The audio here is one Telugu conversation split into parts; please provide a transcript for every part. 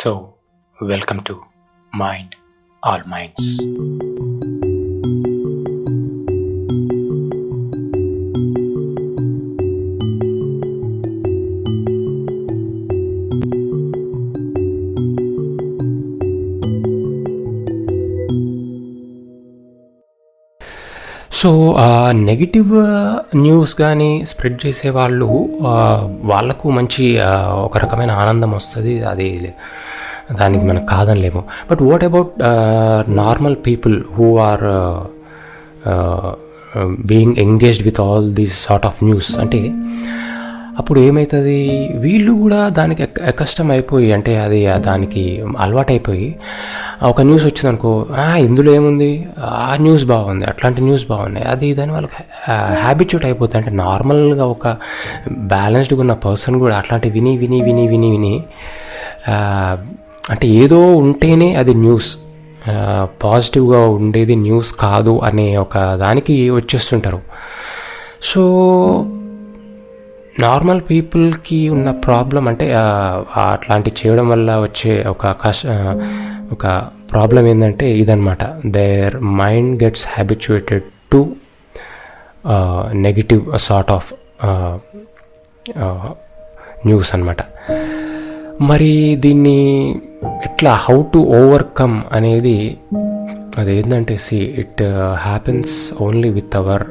So welcome to Mind All Minds so negative news కానీ స్ప్రెడ్ చేసే వాళ్ళు వాళ్ళకు మంచి ఒక రకమైన ఆనందం వస్తుంది అది దానికి మనం కాదనలేము. But what about normal people who are being engaged with all these sort of news అంటే అప్పుడు ఏమవుతుంది వీళ్ళు కూడా దానికి ఎక్క- కష్టం అయిపోయి అంటే అది దానికి అలవాటైపోయి ఒక న్యూస్ వచ్చింది అనుకో ఇందులో ఏముంది? ఆ న్యూస్ బాగుంది అట్లాంటి న్యూస్ బాగున్నాయి. అది దాని వాళ్ళకి హ్యాబిట్యూట్ అయిపోతుంది అంటే నార్మల్గా ఒక బ్యాలెన్స్డ్గా ఉన్న పర్సన్ కూడా అట్లాంటి విని విని విని విని విని అంటే ఏదో ఉంటేనే అది న్యూస్. పాజిటివ్గా ఉండేది న్యూస్ కాదు అనే ఒక దానికి వచ్చేస్తుంటారు. సో నార్మల్ పీపుల్కి ఉన్న ప్రాబ్లం అంటే అట్లాంటి చేయడం వల్ల వచ్చే ఒక కష్ట ఒక ప్రాబ్లం ఏంటంటే ఇదనమాట their mind gets habituated to negative sort of news అన్నమాట. మరి దీన్ని ఎట్లా హౌ టు ఓవర్కమ్ అనేది అదేంటంటే see it happens only with our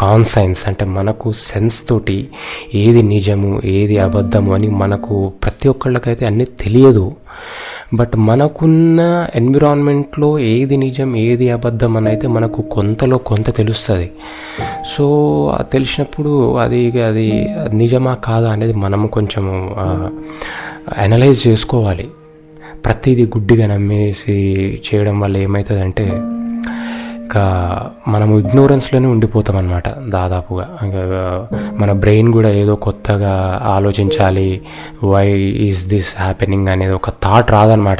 conscience అంటే మనకు సెన్స్ తోటి ఏది నిజము ఏది అబద్ధము అని మనకు ప్రతి ఒక్కళ్ళకైతే అన్నీ తెలియదు. బట్ మనకున్న ఎన్విరాన్మెంట్లో ఏది నిజం ఏది అబద్ధం అని అయితే మనకు కొంతలో కొంత తెలుస్తుంది. సో తెలిసినప్పుడు అది అది నిజమా కాదా అనేది మనము కొంచెము uh, అనలైజ్ చేసుకోవాలి. ప్రతిదీ గుడ్డిగా నమ్మేసి చేయడం వల్ల ఏమవుతుందంటే ఇక మనం ఇగ్నోరెన్స్లోనే ఉండిపోతాం అనమాట దాదాపుగా మన బ్రెయిన్ కూడా ఏదో కొత్తగా ఆలోచించాలి వై ఈజ్ దిస్ హ్యాపెనింగ్ అనేది ఒక థాట్ రాదనమాట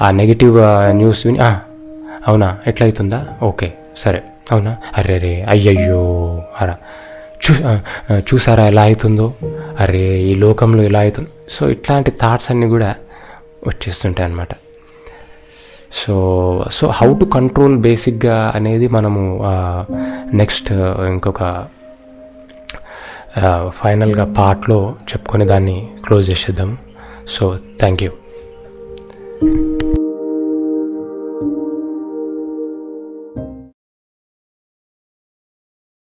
ఆ నెగిటివ్ న్యూస్ విని అవునా? ఎట్లయితుందా? ఓకే సరే. అవునా? అరే రే అయ్యయ్యో అరా. చూ చూసారా ఎలా అవుతుందో అరే ఈ లోకంలో ఎలా అవుతుంది సో ఇట్లాంటి థాట్స్ అన్నీ కూడా వచ్చేస్తుంటాయి అన్నమాట. So so how to control బేసిక్గా అనేది మనము నెక్స్ట్ ఇంకొక ఫైనల్గా పార్ట్లో చెప్పుకొని దాన్ని క్లోజ్ చేసేద్దాం. So thank you